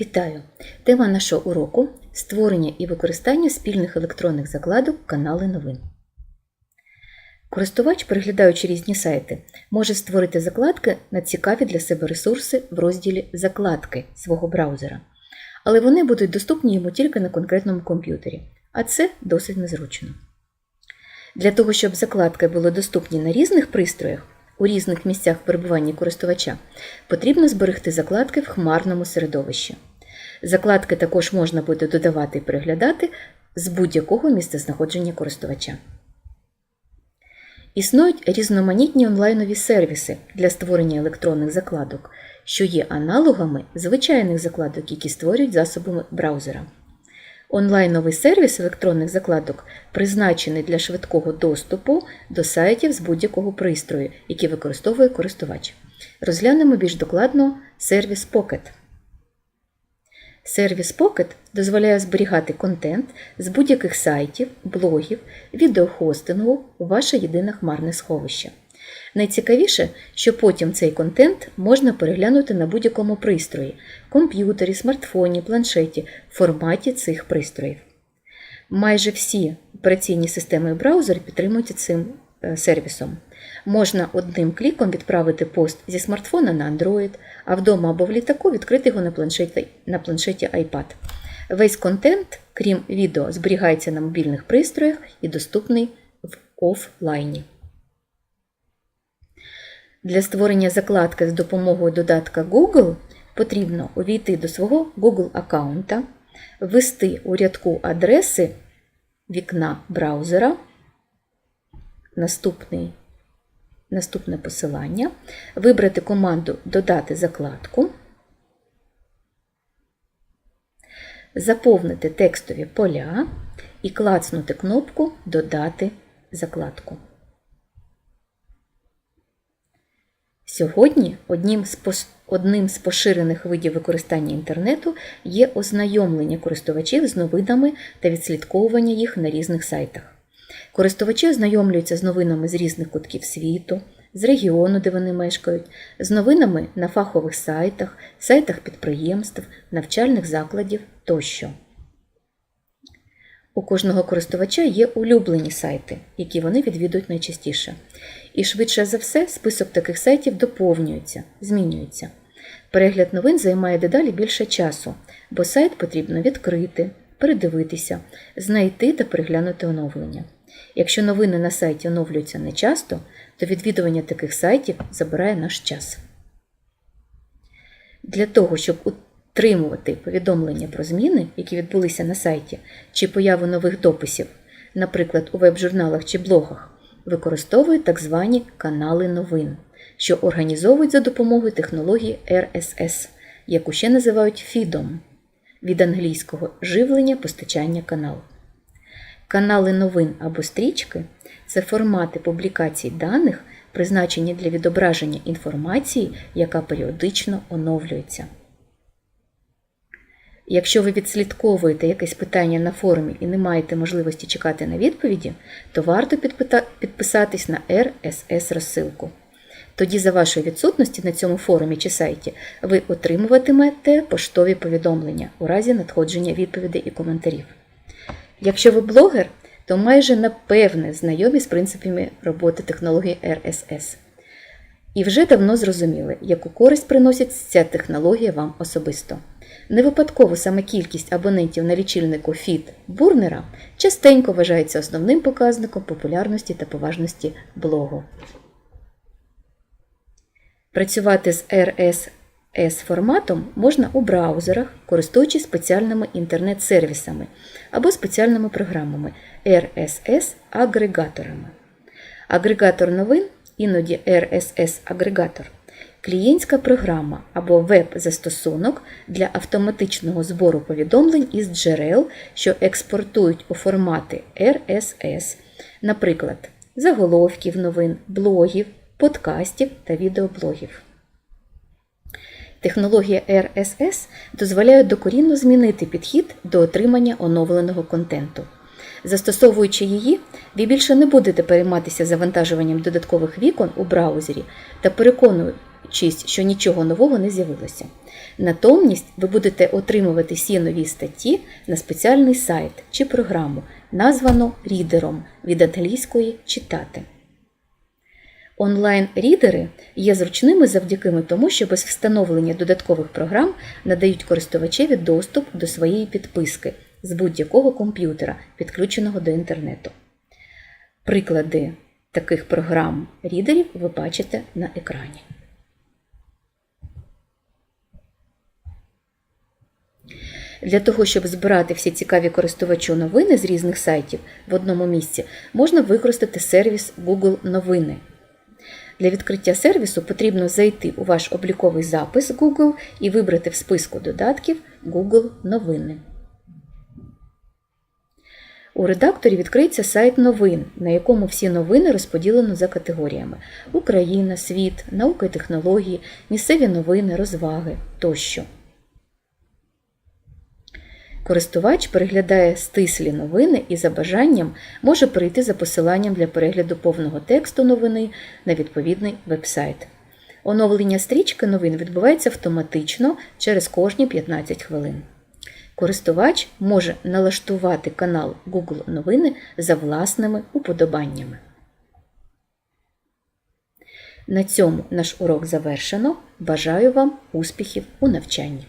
Вітаю! Тема нашого уроку створення і використання спільних електронних закладок канали новин. Користувач, переглядаючи різні сайти, може створити закладки на цікаві для себе ресурси в розділі Закладки свого браузера, але вони будуть доступні йому тільки на конкретному комп'ютері, а це досить незручно. Для того, щоб закладки були доступні на різних пристроях, у різних місцях перебування користувача, потрібно зберегти закладки в хмарному середовищі. Закладки також можна буде додавати і переглядати з будь-якого місцезнаходження користувача. Існують різноманітні онлайнові сервіси для створення електронних закладок, що є аналогами звичайних закладок, які створюють засобами браузера. Онлайновий сервіс електронних закладок призначений для швидкого доступу до сайтів з будь-якого пристрою, який використовує користувач. Розглянемо більш докладно сервіс Pocket. Сервіс Pocket дозволяє зберігати контент з будь-яких сайтів, блогів, відеохостингу у ваше єдине хмарне сховище. Найцікавіше, що потім цей контент можна переглянути на будь-якому пристрої комп'ютері, смартфоні, планшеті в форматі цих пристроїв. Майже всі операційні системи і браузери підтримуються цим е, сервісом. Можна одним кліком відправити пост зі смартфона на Android, а вдома або в літаку відкрити його на планшеті, на планшеті iPad. Весь контент, крім відео, зберігається на мобільних пристроях і доступний в офлайні. Для створення закладки з допомогою додатка Google потрібно увійти до свого Google аккаунта, ввести у рядку адреси вікна браузера, наступний, наступне посилання, вибрати команду Додати закладку, заповнити текстові поля і клацнути кнопку Додати закладку. Сьогодні одним з, одним з поширених видів використання інтернету є ознайомлення користувачів з новинами та відслідковування їх на різних сайтах. Користувачі ознайомлюються з новинами з різних кутків світу, з регіону, де вони мешкають, з новинами на фахових сайтах, сайтах підприємств, навчальних закладів тощо. У кожного користувача є улюблені сайти, які вони відвідують найчастіше. І швидше за все список таких сайтів доповнюється, змінюється. Перегляд новин займає дедалі більше часу, бо сайт потрібно відкрити, передивитися, знайти та переглянути оновлення. Якщо новини на сайті оновлюються нечасто, то відвідування таких сайтів забирає наш час. Для того, щоб отримувати повідомлення про зміни, які відбулися на сайті, чи появу нових дописів, наприклад, у веб-журналах чи блогах, використовують так звані канали новин, що організовують за допомогою технології RSS, яку ще називають фідом від англійського живлення постачання канал. Канали новин або стрічки це формати публікацій даних, призначені для відображення інформації, яка періодично оновлюється. Якщо ви відслідковуєте якесь питання на форумі і не маєте можливості чекати на відповіді, то варто підписатись на RSS розсилку. Тоді, за вашої відсутності на цьому форумі чи сайті, ви отримуватимете поштові повідомлення у разі надходження відповідей і коментарів. Якщо ви блогер, то майже напевне знайомі з принципами роботи технології RSS. І вже давно зрозуміли, яку користь приносить ця технологія вам особисто. Не випадково саме кількість абонентів на лічильнику фіт Бурнера частенько вважається основним показником популярності та поважності блогу. Працювати з RSS форматом можна у браузерах, користуючись спеціальними інтернет-сервісами або спеціальними програмами RSS-агрегаторами. Агрегатор новин, іноді RSS-агрегатор клієнтська програма або веб-застосунок для автоматичного збору повідомлень із джерел, що експортують у формати RSS, наприклад, заголовків новин, блогів, подкастів та відеоблогів. Технологія RSS дозволяє докорінно змінити підхід до отримання оновленого контенту. Застосовуючи її, ви більше не будете перейматися завантажуванням додаткових вікон у браузері та переконують, учість, що нічого нового не з'явилося. Натомість ви будете отримувати всі нові статті на спеціальний сайт чи програму, названу рідером від англійської читати. Онлайн-рідери є зручними завдяки тому, що без встановлення додаткових програм надають користувачеві доступ до своєї підписки з будь-якого комп'ютера, підключеного до інтернету. Приклади таких програм рідерів ви бачите на екрані. Для того, щоб збирати всі цікаві користувачу новини з різних сайтів в одному місці, можна використати сервіс Google Новини. Для відкриття сервісу потрібно зайти у ваш обліковий запис Google і вибрати в списку додатків Google Новини. У редакторі відкриється сайт новин, на якому всі новини розподілено за категоріями: Україна, світ, наука і технології, місцеві новини, розваги тощо. Користувач переглядає стислі новини і за бажанням може перейти за посиланням для перегляду повного тексту новини на відповідний веб-сайт. Оновлення стрічки новин відбувається автоматично через кожні 15 хвилин. Користувач може налаштувати канал Google Новини за власними уподобаннями. На цьому наш урок завершено. Бажаю вам успіхів у навчанні!